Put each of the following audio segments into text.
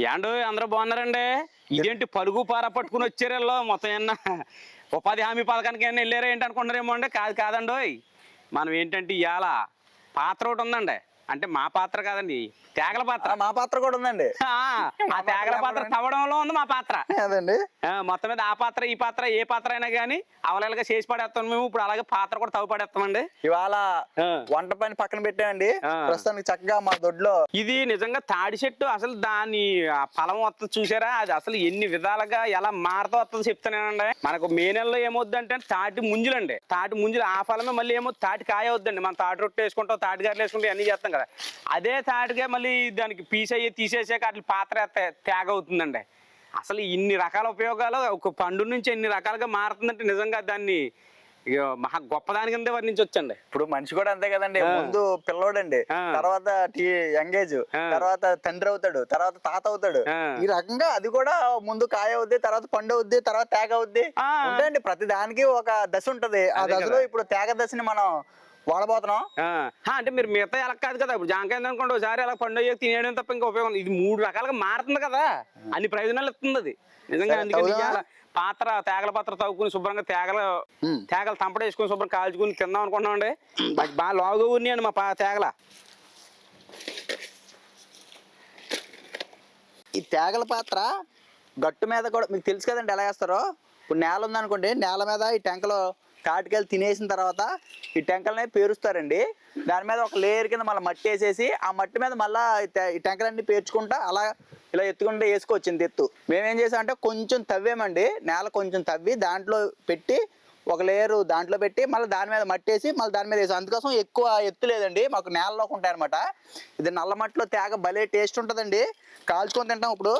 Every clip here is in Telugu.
ఏండు అందరూ బాగున్నారండి? ఇదేంటి పలుగు పార పట్టుకుని వచ్చారు మొత్తం ఏమన్నా ఉపాధి హామీ పథకానికి ఏమన్నా వెళ్ళారా ఏంటి అనుకుంటారేమో అండి? కాదు కాదండి ఓయ్. మనం ఏంటంటే ఇవాళ పాత్ర ఒకటి ఉందండి. అంటే మా పాత్ర కాదండి తేగల పాత్ర. మా పాత్ర కూడా ఉందండి. ఆ, తేగల పాత్ర తవ్వడంలో ఉంది మా పాత్ర. అదండి? మొత్తం మీద ఆ పాత్ర ఈ పాత్ర ఏ పాత్ర అయినా కానీ అవలలుగా చేసి పడేస్తాం మేము. ఇప్పుడు అలాగే పాత్ర కూడా తవ్వు పడేస్తామండి. ఇవాళ. వంట పని పక్కన పెట్టామండి. ప్రస్తుతానికి చక్కగా మా దొడ్లో ఇది నిజంగా తాడి చెట్టు అసలు దాని ఫలం వస్తుంది చూసారా? అది అసలు ఎన్ని విధాలుగా ఎలా మారుతూ వస్తుంది చెప్తానేనండి మనకు మే నెలలో ఏమవుద్దంటే తాటి ముంజులండి. తాటి ముంజులు ఆ ఫలమే మళ్ళీ ఏమో తాటి కాయ అవుద్దండి మనం తాటి రొట్టె వేసుకుంటాం తాటి గారెలు వేసుకుంటాం అన్ని చేస్తాం కదా అదే తాటిగా మళ్ళీ దానికి పీస్ అయ్యి తీసేసాక అట్లా పాత్ర తేగ అవుతుందండి అసలు ఇన్ని రకాల ఉపయోగాలు ఒక పండు నుంచి ఎన్ని రకాలుగా మారుతుందంటే నిజంగా దాన్ని మహా గొప్పదాని కింద వర్ణించవచ్చండి ఇప్పుడు మనిషి కూడా అంతే కదండి. ముందు పిల్లోడండి. తర్వాత యంగేజ్. తర్వాత తండ్రి అవుతాడు తర్వాత తాత అవుతాడు. ఈ రకంగా అది కూడా ముందు కాయ అవుద్ది తర్వాత పండు అవుద్ది తర్వాత తేగ అవుద్ది. ఉంటాయండి ప్రతి దానికి ఒక దశ ఉంటది ఆ దశలో. ఇప్పుడు తేగ దశని మనం వాడబోతున్నాం? అంటే మీరు మిగతా ఎలా కాదు కదా ఇప్పుడు జాంకాయ అనుకోండి ఒకసారి అలా పండుగ చేసి తినేయడం తప్ప ఇంకా ఉపయోగం. ఇది మూడు రకాలుగా మారుతుంది కదా అన్ని ప్రయోజనాలు ఇస్తుంది అది. నిజంగా అందుకని పాత్ర తేగల పాత్ర తవ్వుకుని శుభ్రంగా తేగల. తేగలు తంపడ వేసుకుని శుభ్రం కాల్చుకుని తిందాం అనుకుంటున్నాం అండి. బాగా లావుగా ఉన్నాయండి మా తేగల. ఈ తేగల పాత్ర గట్టు మీద కూడా మీకు తెలుసు కదండి ఎలా వేస్తారో? ఇప్పుడు నేల ఉందనుకోండి నేల మీద ఈ టెంకలో తాటికాయలు తినేసిన తర్వాత ఈ టెంకలనే పేరుస్తారండి. దాని మీద ఒక లేయర్ కింద మళ్ళీ మట్టి వేసేసి ఆ మట్టి మీద మళ్ళీ ఈ టెంకలన్నీ పేర్చుకుంటా అలా ఇలా ఎత్తుకుంటే వేసుకోవచ్చింది ఎత్తు. మేమేం చేసామంటే కొంచెం తవ్వామండి. నేల కొంచెం తవ్వి దాంట్లో పెట్టి ఒక లేయరు దాంట్లో పెట్టి మళ్ళీ దాని మీద మట్టి వేసి మళ్ళీ దాని మీద వేసాం. అందుకోసం ఎక్కువ ఎత్తు లేదండి. మాకు నేలలోకి ఉంటాయి అనమాట ఇది నల్ల మట్టిలో తేగ భలే టేస్ట్ ఉంటుందండి. కాల్చుకొని తింటాం ఇప్పుడు.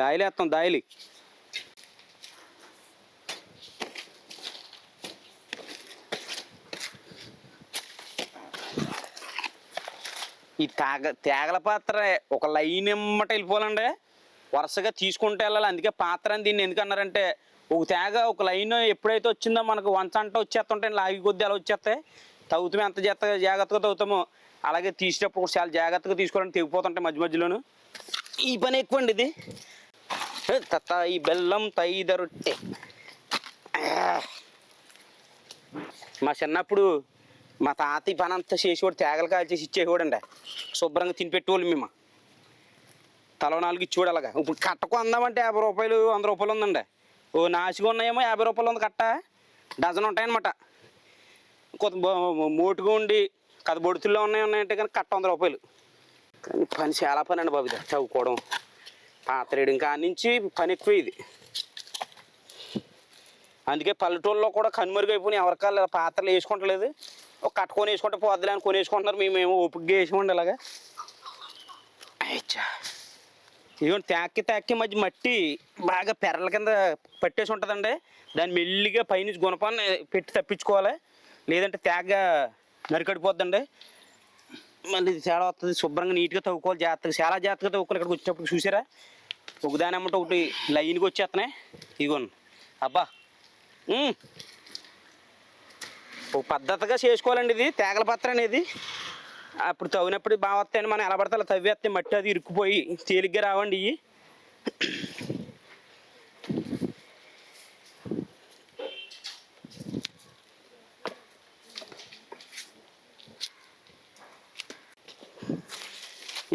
దాయిలు వేస్తాం దాయిలి. ఈ తేగ తేగల పాత్ర. ఒక లైన్ ఎమ్మట వెళ్ళిపోవాలండి. వరుసగా తీసుకుంటూ వెళ్ళాలి. అందుకే పాత్ర అని దీన్ని ఎందుకన్నారంటే ఒక తేగ ఒక లైన్ ఎప్పుడైతే వచ్చిందో మనకు వంచంట అంట లాగి కొద్ది అలా వచ్చేస్తాయి. తవ్వుతాము ఎంత జాగ్రత్తగా జాగ్రత్తగా తవ్వుతామో అలాగే తీసేటప్పుడు చాలా జాగ్రత్తగా తీసుకోవాలని తెగిపోతుంటాయి మధ్య మధ్యలోను. ఈ పని ఎక్కువ అండి ఇది. ఏ, ఈ బెల్లం తైద రొట్టె మా చిన్నప్పుడు మా తాత ఈ పని అంతా చేసేవాడు తేగలు కాల్చేసి ఇచ్చేవాడండి. శుభ్రంగా తినిపెట్టేవాళ్ళు మేము. తల నాలుగు ఇచ్చేవాడు అలాగా. ఇప్పుడు కట్టకు అందామంటే యాభై రూపాయలు వంద రూపాయలు ఉందండి. ఓ నాసిగా ఉన్నాయేమో యాభై రూపాయలు ఉంది కట్ట. డజన్ ఉంటాయన్నమాట. కొంత మోటుగా ఉండి కథ బొడుతుల్లో ఉన్నాయి ఉన్నాయంటే కానీ కట్ట వంద రూపాయలు. కానీ పని చాలా పని అండి బాబు ఇది చదువుకోవడం. పాత్ర వేయడం కాడి నుంచి పని ఎక్కువ ఇది. అందుకే పల్లెటూళ్ళలో కూడా కనుమరుగైపోయినాయి. ఎవరికాళ్ళు పాత్రలు వేసుకుంటలేదు. ఒక కట్టుకొని వేసుకుంటే పోద్దులే అని కొనేసుకుంటున్నారు. మేము మేమేమో ఓపికగా వేసుకోండి ఇలాగా. అయ్యా ఇదిగోండి తాకి తాకి మధ్య మట్టి బాగా పెరల కింద పట్టేసి ఉంటుందండి. దాన్ని మెల్లిగా పైనుంచి గుణపాన్ని పెట్టి తప్పించుకోవాలి. లేదంటే తేగ నరికడిపోద్దండి. మళ్ళీ ఇది వస్తుంది శుభ్రంగా నీట్గా తవ్వుకోవాలి. జాగ్రత్తగా చాలా జాగ్రత్తగా తవ్వుకోవాలి ఇక్కడికి వచ్చినప్పుడు. చూసారా? ఒకదాని అమ్మట ఒకటి లైన్కి వచ్చేస్తున్నాయి. ఇదిగోండి. అబ్బా. ఒక పద్ధతిగా చేసుకోవాలండి ఇది. తేగల పత్ర అనేది. అప్పుడు తవ్వినప్పుడు బాగా వస్తాయని మనం ఎలా పడితే అలా తవ్వేస్తే మట్టి అది ఇరుక్కుపోయి తేలిగ్గా రావండి ఇవి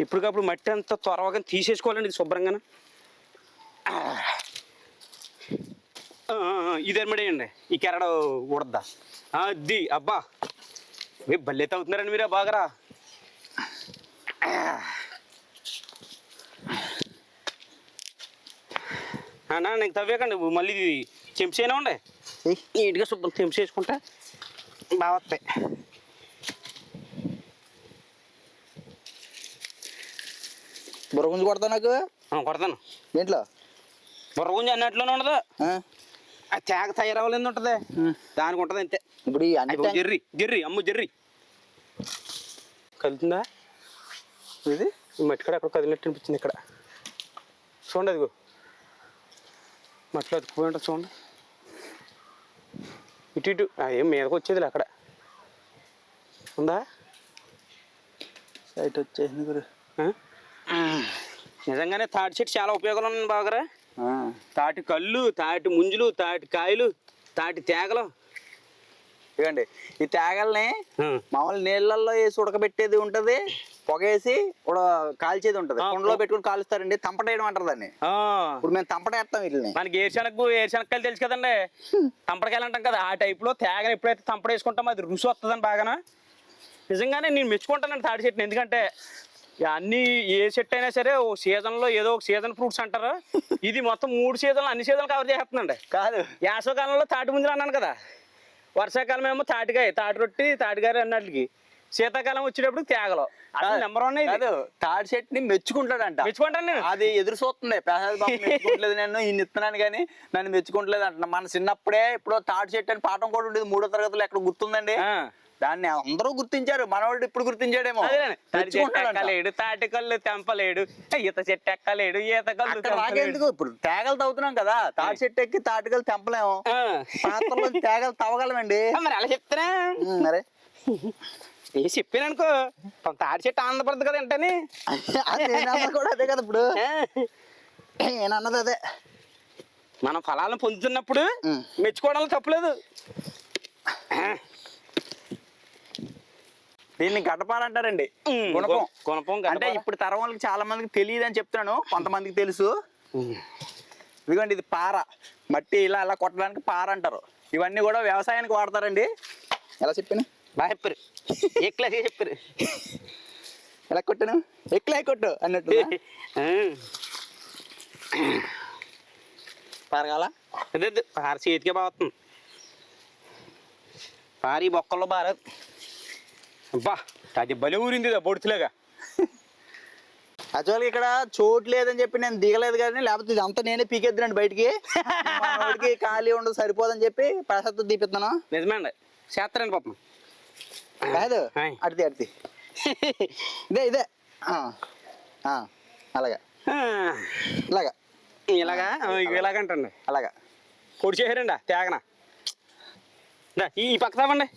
ఎప్పటికప్పుడు మట్టి అంత త్వరగా తీసేసుకోవాలండి ఇది శుభ్రంగా ఇదేనమాట అండి ఈ కెరడ ఉడద్దా అది అబ్బా. ఏ భలే తవ్వుతున్నారండి మీరు బాగరా. అన్నా నీకు తవ్వేకండి. మళ్ళీ ఇది చెంచేనా ఉండే? నీట్గా శుభ్రం చెంచు చేసుకుంటా. బాగా వస్తాయి. బుర్రగుంజు కొడతా నాకు? కొడతాను. దేంట్లో? బుర్రగుంజ అన్నట్లోనే ఉండదు. ఆ? తేగ తయారవ్వలేదు ఉంటుంది. దానికి ఉంటుంది అంతే. ఇప్పుడు ఈ అన్ని జెర్రీ జెర్రీ అమ్ము జెర్రీ. కలుతుందా ఇది? ఈ మట్టి కూడా అక్కడ కదిలినట్టు అనిపించింది ఇక్కడ. చూడండి అదిగో. మట్టిలో అతుక్కుపోయి ఉంటుంది చూడండి. ఇటు ఇటు ఆ, ఏం మీదకి వచ్చేదిలే అక్కడ. ఉందా? సైట్ వచ్చేసింది గురు. ఆ? నిజంగానే తాటి చెట్టు చాలా ఉపయోగాలు ఉన్నాయి బాగరా. తాటి కళ్ళు తాటి ముంజులు తాటి కాయలు తాటి తేగలు. ఇదిగోండి ఈ తేగల్ని. మామూలు నీళ్ళల్లో వేసి ఉడకబెట్టేది ఉంటది పొగేసి కాల్చేది ఉంటది. కుండలో పెట్టుకుని కాలుస్తారండి తంపటేయడం అంటారు దాన్ని. ఇప్పుడు మేము తంపటేస్తాం వీటిని మనకి ఏరుశనగ ఏరుశనక్కాయలు తెలుసు కదండి? తంపడకాయలు అంటాం కదా ఆ టైప్లో తేగని ఎప్పుడైతే తంపడ వేసుకుంటామో అది రుచి వస్తుందని బాగానా? నిజంగానే నేను మెచ్చుకుంటానండి తాటి చెట్టుని ఎందుకంటే అన్ని ఏ చెట్టు అయినా సరే ఓ సీజన్లో ఏదో ఒక సీజన్ ఫ్రూట్స్ అంటారు. ఇది మొత్తం మూడు సీజన్లు అన్ని సీజన్లు కవర్ చేస్తుందండి కాదు. వేసవకాలంలో తాటి ముంజలు అన్నాను కదా. వర్షాకాలం ఏమో తాటికాయ తాటి రొట్టి తాటిగారి అన్నట్లకి. శీతాకాలం వచ్చేటప్పుడు తేగలు. అసలు నెంబర్ వన్ కాదు తాడి చెట్టుని మెచ్చుకుంటాడంట. మెచ్చుకుంటాను నేను. అది ఎదురు చూస్తుంది. ప్రసాద్ బాబు నేను ఈయన ఇస్తున్నాను కానీ నన్ను మెచ్చుకోవట్లేదు అంటున్నా మన చిన్నప్పుడే ఇప్పుడు తాడి చెట్టు అని పాఠం కూడా ఉండేది మూడో తరగతిలో ఎక్కడ గుర్తుందండి. దాన్ని అందరూ గుర్తించారు మనవాడు ఇప్పుడు గుర్తించాడేమో. ఎక్కలేడు తాటి కళ్ళు తెంపలేడు ఈత చెట్టు ఎక్కలేడు ఈత కళ్ళు నాకెందుకు ఇప్పుడు తేగలు తవ్వుతున్నాం కదా తాటి చెట్టు ఎక్కి తాటికలు తెంపలేము. పాత్రలో తేగలు తవ్వగలమండి. మరి అలా చెప్తారా ఉమ్, మరి. ఏ చెప్పాను అనుకో తాటి చెట్టు ఆనందపడదు కదా ఏంటని కూడా అదే కదా ఇప్పుడు. నేను అన్నది అదే. మనం ఫలాలను పొందుతున్నప్పుడు. మెచ్చుకోవడంలో తప్పులేదు. దీన్ని గడపాలంటారండి గుణపం. అంటే. ఇప్పుడు తరం వాళ్ళకి చాలా మందికి తెలియదు అని చెప్తున్నాను. కొంతమందికి తెలుసు. ఇదిగోండి ఇది పార. మట్టి ఇలా ఇలా కొట్టడానికి పార అంటారు. ఇవన్నీ కూడా వ్యవసాయానికి వాడతారండి. ఎలా చెప్పాను? బాగా చెప్పారు. ఏ క్లాస్ చెప్పారు? ఎలా కొట్టాను? ఎక్లా కొట్టు అన్నట్టు. పారగాల? అదే అదే, పార చేతికే బాగుతుంది పారి బొక్కల్లో బారదు అబ్బా అది బలి ఊరింది బొడుతులేగా యాక్చువల్గా ఇక్కడ చోటు లేదని చెప్పి నేను దిగలేదు కానీ లేకపోతే ఇదంతా నేనే పీకెద్దునండి బయటికి. వాడికి ఖాళీ ఉండదు సరిపోదని చెప్పి ప్రసాద్ తీపిస్తున్నాను నిజమే అండి చేస్తారండి పాపం. కాదు. అడితే అడితే. ఇదే ఇదే. అలాగా. ఇలాగా. ఇలాగా? ఇలాగంటండి. అలాగా. పొడి చేశారండి? తేగన? ఈ పక్క తావండి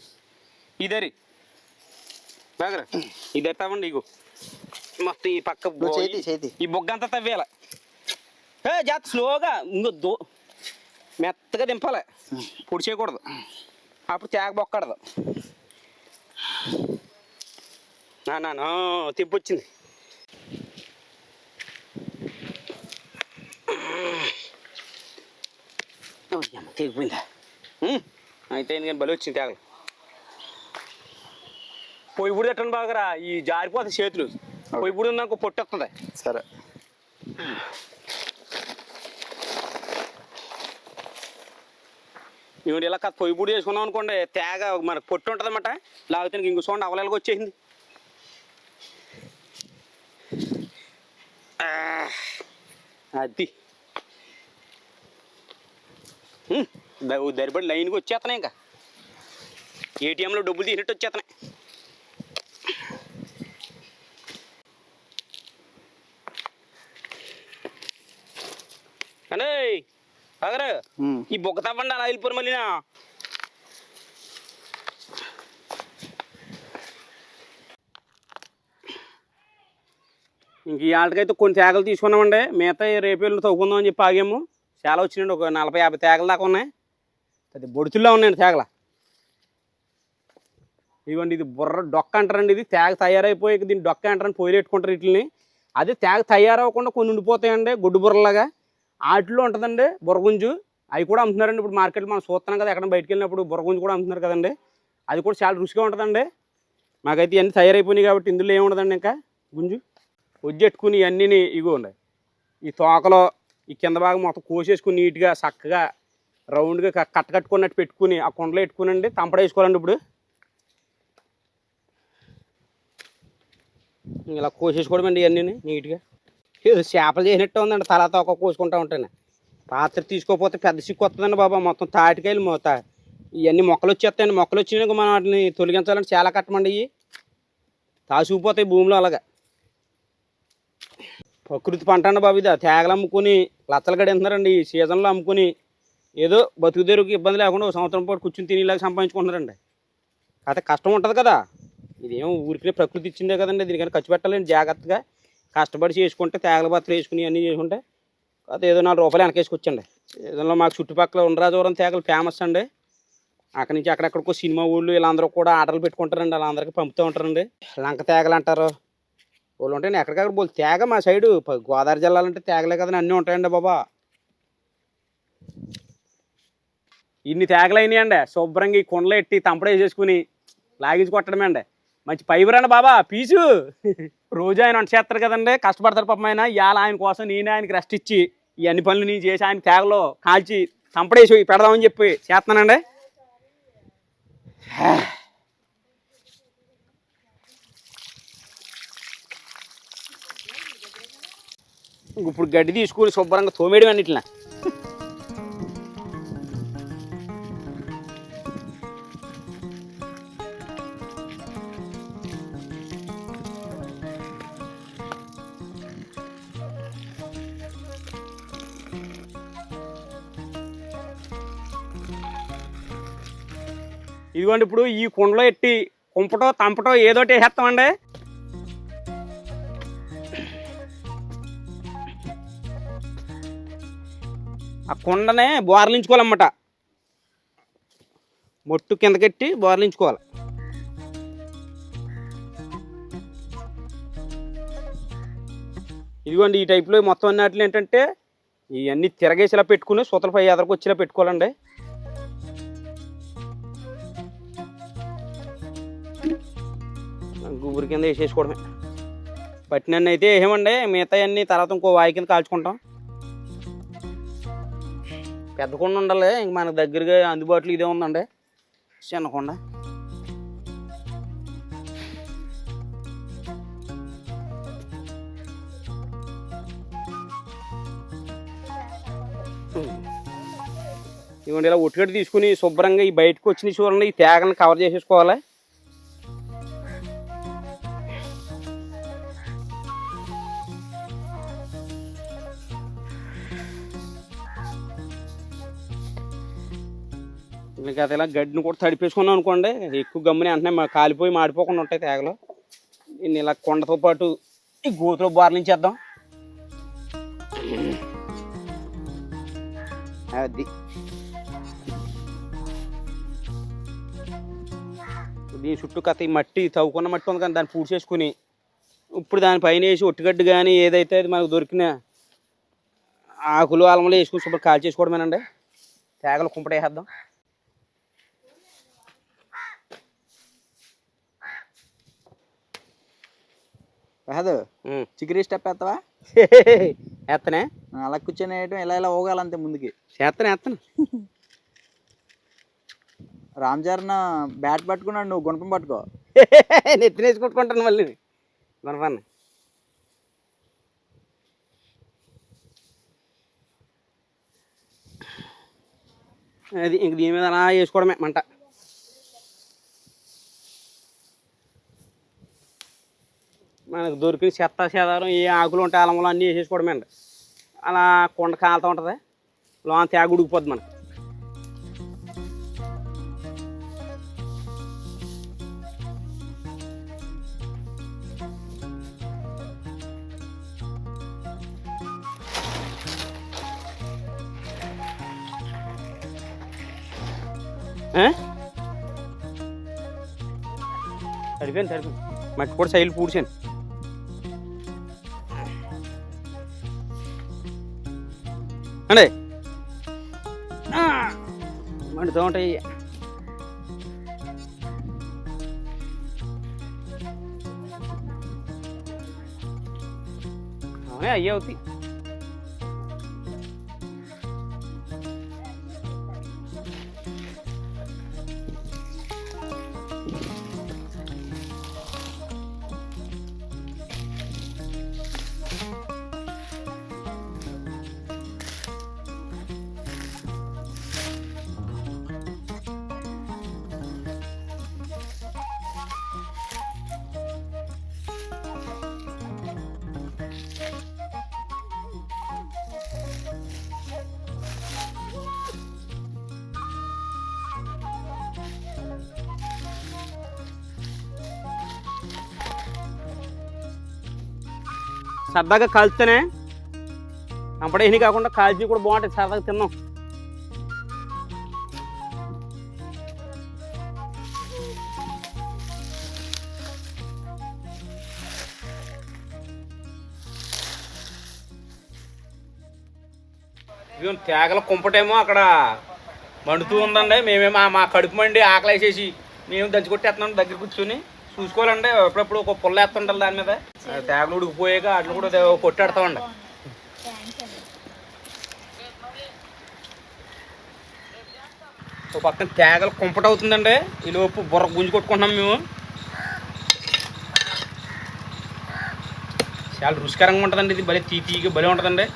ఇదరి. బాగా ఇదరి తావండి ఇగో. మొత్తం ఈ పక్క చేతి, చేతి. ఈ బొగ్గ అంతా తవ్వేల. ఏ జాత్ స్లోగా. ఇంకో దో మెత్తగా దింపాలి. పొడి చేయకూడదు. అప్పుడు తేగ బొక్కడదు. నా నా తిప్పొచ్చింది. తెగిపోయిందా అయితే కానీ బలి వచ్చింది తేగలు పొయ్యి బుడి తట్టండి బాగరా ఈ జారిపోతాయి చేతులు. పొయ్యి బుడి ఉన్నాక పొట్టు వస్తుంది. సరే. ఇవి ఇలా కాదు పొయ్యి బుడి చేసుకున్నాం అనుకోండి తేగ మనకు పొట్టు ఉంటుంది అనమాట లాగితే ఇంకో చూడండి అవలేలుగా వచ్చేసింది. అది. ఉమ్, ద- దరిబడి లైన్కి వచ్చేస్తున్నాయి ఇంకా. ఏటీఎంలో డబ్బులు తీసినట్టు వచ్చేస్తున్నాయి. అగరు ఉమ్. ఈ బొక్క తవ్వండి అలా వెళ్ళిపోరు మళ్ళీ ఇంక ఈ ఆటకైతే కొన్ని తేగలు తీసుకున్నామండి. మిగతా రేపు వెళ్ళి తవ్వుకుందాం అని చెప్పి ఆగాము. చాలా వచ్చినాయండి. ఒక నలభై యాభై తేగల దాకా ఉన్నాయి. అది బొడుతుల్లో ఉన్నాయండి తేగల. ఇదిగోండి ఇది బుర్ర డొక్క అంటారండి ఇది. తేగ తయారైపోయి దీన్ని డొక్క అంటారని పొయ్యి పెట్టుకుంటారు వీటిని అదే తేగ తయారవ్వకుండా కొన్ని ఉండిపోతాయండి. గుడ్డు బుర్రలాగా. వాటిలో ఉంటుందండి బుర్రగుంజు. అవి కూడా అమ్ముతున్నారండి. ఇప్పుడు మార్కెట్లో మనం చూస్తున్నాం కదా ఎక్కడ బయటికి వెళ్ళినప్పుడు బుర్రగుంజు కూడా అమ్ముతున్నారు కదండి. అది కూడా చాలా రుచిగా ఉంటుందండి. మాకైతే ఇవన్నీ తయారైపోయినాయి కాబట్టి ఇందులో ఏముండదండి ఇంకా? గుంజు. వజ్జెట్టుకుని ఇవన్నీ ఇవి ఉన్నాయి ఈ తోకలో ఈ కింద భాగం మొత్తం కోసేసుకుని నీట్గా చక్కగా రౌండ్గా కట్ట కట్టుకున్నట్టు పెట్టుకుని ఆ కుండలో పెట్టుకునండి. తంపడేసుకోవాలండి ఇప్పుడు. ఇలా కోసేసుకోవడం అండి ఇవన్నీ నీట్గా. చేపలు చేసినట్టు ఉందండి. తలా తోక కోసుకుంటా ఉంటాను. పాత్ర తీసుకోకపోతే పెద్ద సిక్కు వస్తుందండి బాబా. మొత్తం తాటికాయలు మొత్తం ఇవన్నీ మొక్కలు వచ్చేస్తాయండి. మొక్కలు వచ్చినాక మనం వాటిని తొలగించాలంటే చాలా కట్టమండి ఇవి తాసుకుపోతాయి భూమిలో అలాగా. ప్రకృతి పంట అండి బాబు ఇది. తేగలు అమ్ముకుని లచ్చలు గడింటున్నారండి ఈ సీజన్లో అమ్ముకుని ఏదో బతుకు ఇబ్బంది లేకుండా ఒక సంవత్సరం పాటు కూర్చుని తినేలాగా సంపాదించుకుంటున్నారండి. కాకపోతే కష్టం ఉంటుంది కదా. ఇదేం ఊరికే ప్రకృతి ఇచ్చిందే కదండి. దీనికైనా ఖర్చు పెట్టాలండి జాగ్రత్తగా. కష్టపడి చేసుకుంటే తేగల బత్తలు వేసుకుని అన్నీ చేసుకుంటే అది ఏదో నాలుగు రూపాయలు వెనకేసుకొచ్చండి. ఏదో మాకు చుట్టుపక్కల ఉండరాజవరం తేగలు ఫేమస్ అండి. అక్కడి నుంచి అక్కడెక్కడికో సినిమా ఊళ్ళు వీళ్ళందరూ కూడా ఆర్డర్లు పెట్టుకుంటారండి వాళ్ళందరికీ పంపుతూ ఉంటారండి. లంక తేగలు అంటారు. వాళ్ళు ఉంటాయండి ఎక్కడికక్కడ బోల్ తేగ మా సైడు గోదావరి జిల్లాలో అంటే తేగలే కదండి అన్నీ ఉంటాయండి బాబా. ఇన్ని తేగలు అయినాయండి. శుభ్రంగా ఈ కుండలు ఎట్టి తంపడేసేసుకుని లాగించి కొట్టడమే అండి. మంచి ఫైబర్ అండి బాబా పీసు రోజు ఆయన వంట చేస్తారు కదండి. కష్టపడతారు పాపం ఆయన. ఇవాళ ఆయన కోసం నేను ఆయనకి రెస్ట్ ఇచ్చి ఈ అన్ని పనులు నేను చేసి ఆయన తేగలో కాల్చి తంపడేసి పెడదామని చెప్పి చేస్తున్నానండి. ఇప్పుడు గడ్డి తీసుకుని శుభ్రంగా తోమేయడం అన్నిట్లా ఇదిగోండి ఇప్పుడు ఈ కుండలో ఎట్టి కుంపటో తంపటో ఏదోటి వేసేస్తామండి. ఆ కుండనే బోర్లించుకోవాలన్నమాట. మొట్టు కిందకెట్టి బోర్లించుకోవాలి. ఇదిగోండి ఈ టైప్లో మొత్తం అన్నట్లు ఏంటంటే ఇవన్నీ తిరగేసేలా పెట్టుకుని సూతలపై ఎదరకొచ్చేలా ఎదరకు వచ్చేలా పెట్టుకోవాలండి. గుబురు కింద వేసేసుకోవడమే. పట్టినన్ను అయితే వేయమండి మిగతా అన్ని తర్వాత ఇంకో వాయి కింద కాల్చుకుంటాం. పెద్ద కొండ ఉండాలి. ఇంక మనకు దగ్గరగా అందుబాటులో ఇదే ఉందండి. చిన్న కొండ. ఇవ్వండి ఇలా ఒట్టుగడ్డి తీసుకుని శుభ్రంగా ఈ బయటకు వచ్చిన చూడండి ఈ తేగలను కవర్ చేసేసుకోవాలి. ఇంకా అది ఇలా గడ్డిని కూడా తడిపేసుకున్నాం అనుకోండి ఎక్కువ గమ్ముని వెంటనే మా కాలిపోయి మాడిపోకుండా ఉంటాయి తేగలు. దీన్ని ఇలా కొండతో పాటు ఈ గోతులో బార్లించేద్దాం. అది. దీని చుట్టూ కథ ఈ మట్టి తవ్వుకున్న మట్టి ఉంది కానీ దాన్ని పూడి చేసుకుని ఇప్పుడు దానిపైన వేసి ఒట్టిగడ్డు కానీ ఏదైతే అది మనకు దొరికిన ఆకులు అలమలు వేసుకుని శుభ్రం కాల్ చేసుకోవడమేనండి తేగలు కుంపటేసేద్దాం. కాదు. చికెరీ స్టెప్ వేస్తావా ఎత్తనే. అలా కూర్చొని వేయటం ఇలా ఇలా ఊగాలంతే ముందుకి. చేస్తాను ఎత్తను. రామ్ చరణ్ బ్యాట్ పట్టుకున్నాడు నువ్వు గుణపం పట్టుకో. నెత్తినేసి కొట్టుకుంటాను మళ్ళీ. పని అది ఇంక దీని మీద అలా వేసుకోవడమే మంట. మనకు దొరికిన చెత్త చెదారం ఏ ఆకులు ఉంటాయి అలములు అన్నీ వేసేసుకోవడం అండి. అలా కొండ కాలుతూ ఉంటుంది. లోన తేగ ఉడికిపోద్ది మనకు. సరిపోయింది సరిపోయింది. మట్టి కూడా సైలు పూడ్చాను. అండి ఆ, మండుతూ ఉంటాయి సరదాగా కాల్స్తేనే కంపడేని కాకుండా కాల్చి కూడా బాగుంటుంది సరదాగా తిన్నాం. తేగల కుంపటేమో అక్కడ మండుతూ ఉందండి. మేమేమో మా కడుపు మండి ఆకలి వేసేసి మేము దంచుకొట్టేస్తున్నాం దగ్గర కూర్చొని. చూసుకోవాలండి అప్పుడప్పుడు ఒక పుల్ల వేస్తుంటారు దాని మీద. తేగలు ఉడికిపోయాక అట్లు కూడా దే- కొట్టాడుతామండి ఒక పక్కన తేగలు కుంపట అవుతుందండి. ఈలోపు బుర్ర గుంజి కొట్టుకుంటున్నాం మేము. చాలా రుచికరంగా ఉంటుందండి ఇది. భలే తీ తీగా భలే ఉంటుందండి.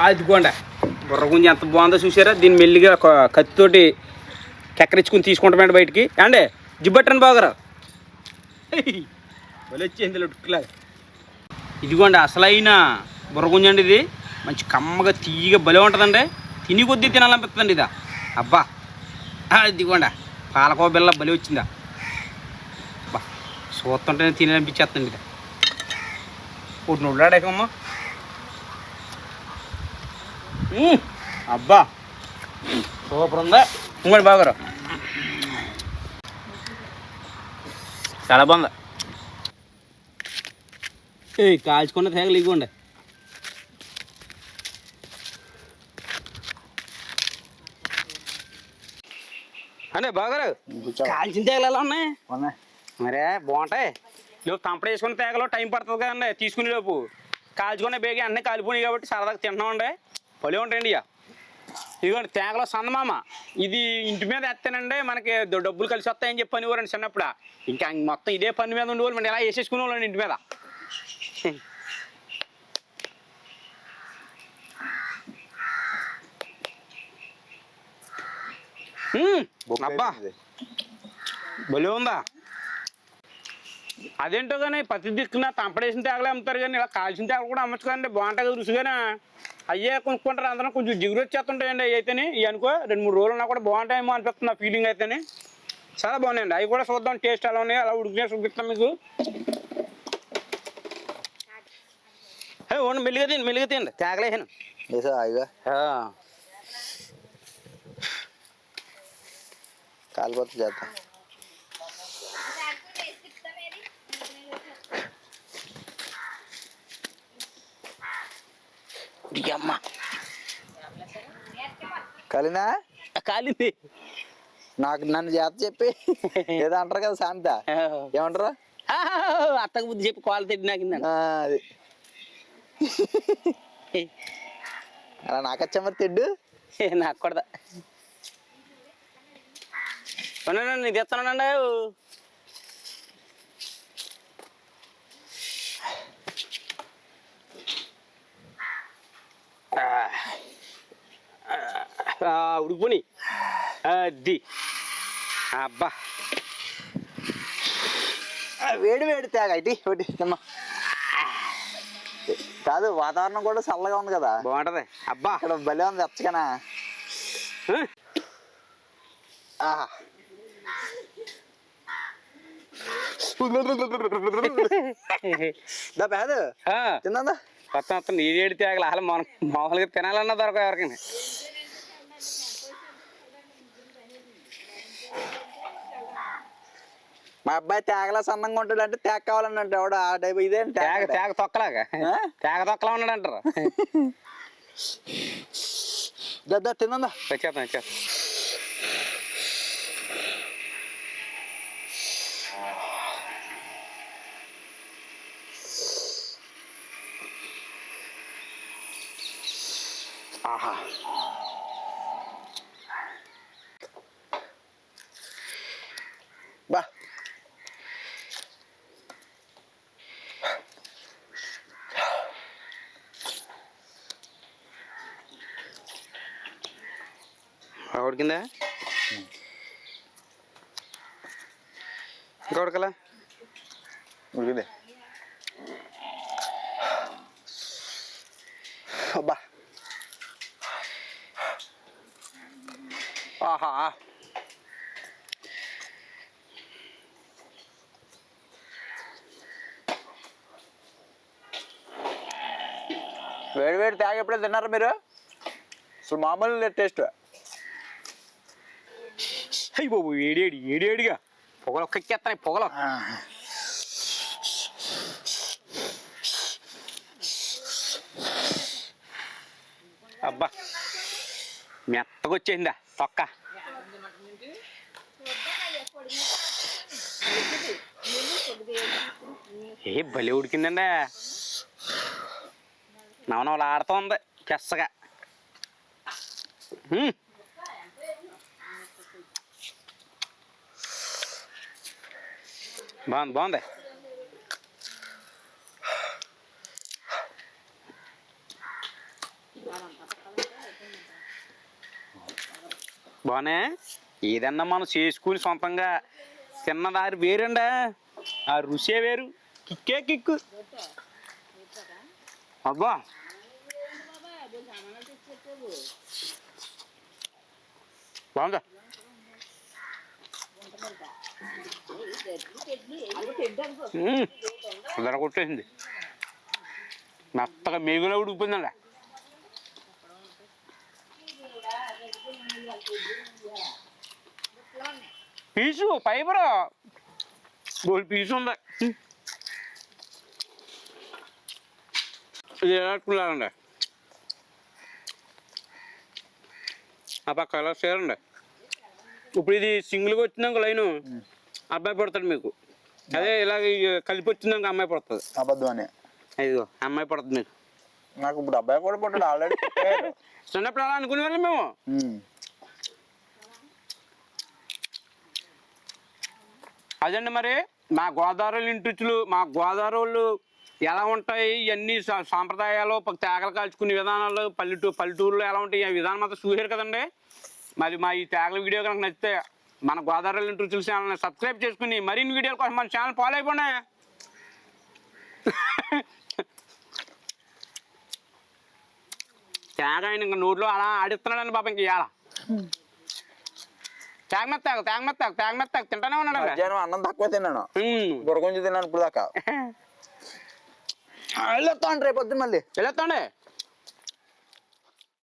అదిగోండి బుర్రగుంజి ఎంత బాగుందో చూసారా? దీన్ని మెల్లిగా ఒక కత్తితోటి కెక్కరించుకుని తీసుకుంటామండి బయటికి. అండి జిబ్బట్టండి బాగారు భలే వచ్చింది ఉట్టుకులాగా ఇదిగోండి అసలైన బుర్రగుంజ అండి ఇది. మంచి కమ్మగా తీయగా భలే ఉంటుందండి. తిని కొద్దీ తినాలనిపిస్తుందండి ఇదా. అబ్బా. ఇదిగోండి పాలకో బిల్ల భలే వచ్చిందా. అబ్బా చూస్తుంటేనే తినాలనిపించేస్తుంది ఇది. ఒకటి నువ్వులాడేకమ్మా అబ్బా. సూపర్ ఉందా. ఇంకోటి బాగారు. చాలా బాగుంది. ఏ కాల్చుకున్న తేగలు ఇవ్వండి. అంటే బాగారు. కాల్చిన తేగలు ఎలా ఉన్నాయి. మరే బాగుంటాయి. నువ్వు కంపడ వేసుకున్న తేగలో టైం పడుతుంది కదండి తీసుకునే లోపు. కాల్చుకునే బేగి అన్నీ కాలిపోయినాయి కాబట్టి సరదాగా తింటున్నామండి. పలే ఉంటాయండి ఇక ఇదిగోండి తేగలో సందమామ ఇది ఇంటి మీద ఎత్తానండి మనకి డబ్బులు కలిసి వస్తాయని చెప్పి అనేవారండి చిన్నప్పుడు. ఇంకా మొత్తం ఇదే పని మీద ఉండేవాళ్ళు మనం ఇలా వేసేసుకునే వాళ్ళండి ఇంటి మీద. అబ్బా. భలే ఉందా. అదేంటో కానీ ప్రతి దిక్కున తంపడేసిన తేగలే అమ్ముతారు కానీ ఇలా కాల్చిన తేగలు కూడా అమ్మచ్చు కదండి. బాగుంటాయి కదా రుచిగానే. అయ్యే కొనుక్కుంటారు అందరం కొంచెం జిగురు వచ్చేస్తుంటాయండి అవి అయితేనే. ఇవి అనుకో రెండు మూడు రోజులు ఉన్నా కూడా బాగుంటాయేమో అనిపిస్తుంది ఫీలింగ్ అయితేనే. చాలా బాగున్నాయండి. అవి కూడా చూద్దాం టేస్ట్ ఎలా ఉన్నాయి అలా ఉడికినా చూపిస్తాం మీకు. ఓన్ మెల్లిగా తిండి మెల్లిగా తిండి తేగలేసాను కాలిపోతే చేద్దాం అమ్మ కలినా? కాలింది. నాకు నన్ను చేత చెప్పి ఏదో అంటారు కదా శాంత. ఏమంటారు? అత్తకు బుద్ధి చెప్పి కాలు తిట్టి ఆ, అది. అలా నాకచ్చా మరి తెడ్డు? నాకు కూడా నేను తెస్తానండి ఉడికిపోని అది అబ్బా వేడి వేడి తేగ ఇటీ ఒకటి తిమ్మా కాదు వాతావరణం కూడా చల్లగా ఉంది కదా. బాగుంటది. అబ్బా. ఇక్కడ భలే ఉంది. దా పేదు తిందా కొత్త మొత్తం నీ ఏడు తేగలు అసలు మనం మామూలుగా తినాలన్నా దొరక ఎవరికైనా. మా అబ్బాయి తేగలా సన్నంగా ఉంటాడు అంటే తేగ కావాలని అంటే ఎవడు ఆ టైప్ ఇదే తేగ తేగ తొక్కలాగా ఆ? తేగ తొక్కలా ఉన్నాడు అంటారు దద్దా తిందా వచ్చేస్తాం వచ్చేస్తాం ఆహా ఉడికిందా ఇంకా ఉడకలా ఉడికింది అబ్బా. ఆహా. వేడి వేడి తాగి ఎప్పుడైనా తిన్నారా మీరు? సో మామూలు టేస్ట్. అయ్యి బాబు ఏడేడి ఏడేడిగా. పొగలు ఒక్కెత్తాయి పొగలు. అబ్బా మెత్తగా వచ్చేసిందా తొక్క. ఏ భలే ఉడికిందండి. నవనవలు ఆడుతోంది పెచ్చగా హ్మ్. బాగుంది బాగుంది. బానే? ఏదన్నా మనం చేసుకుని సొంతంగా తిన్నదారి వేరండా? ఆ రుచే వేరు కిక్కే కిక్కు. అబ్బా. బాగుందా? ధర కొట్టేసింది. మెత్తగా మేగులో ఉడికిపోయిందండి పీసు ఫైబర్ గోల్ పీసు ఉంది? ఇది వేసుకున్నారండి ఆ పక్క ఎలా చేరండి ఇప్పుడు ఇది సింగిల్గా వచ్చినాక లైను అబ్బాయి పడతాడు మీకు. అదే ఇలాగ కలిపి వచ్చినాక అమ్మాయి పడుతుంది. అబద్ధం అని ఇదిగో అమ్మాయి పడుతుంది మీకు. నాకు ఇప్పుడు అబ్బాయి కూడా పుట్టాడు ఆల్రెడీ చిన్నప్పుడు అలా అనుకునేవాళ్ళం మేము. అదండి మరి? మా గోదావరి ఇంటిచ్చులు మా గోదావరి వాళ్ళు ఎలా ఉంటాయి? ఇవన్నీ సాంప్రదాయాలు తేగలు కాల్చుకునే విధానాలు పల్లెటూరు పల్లెటూరులో ఎలా ఉంటాయి? ఈ విధానం అంతా చూసారు కదండి? మరి మా ఈ తేగల వీడియో కనుక నచ్చితే మన గోదావరి ఇంటిచ్చుల ఛానల్ని సబ్స్క్రైబ్ చేసుకుని మరిన్ని వీడియోల కోసం మన ఛానల్ ఫాలో అయిపోండి. తేగ ఆయన ఇంకా నోట్లో అలా ఆడిస్తున్నాడని పాప ఇంక ఇవాళ తేగ మెత్త తాగు తేగ మెత్త తాగు తేగ మెత్త తాగు తింటానే ఉన్నాడు. మధ్యాహ్నం అన్నం తక్కువ తిన్నాను. ఉమ్. తిన్నాను ఇప్పుడు దాకా. వెళ్ళొస్తాను రేపు పొద్దున్న మళ్ళీ. వెళ్ళొస్తాండి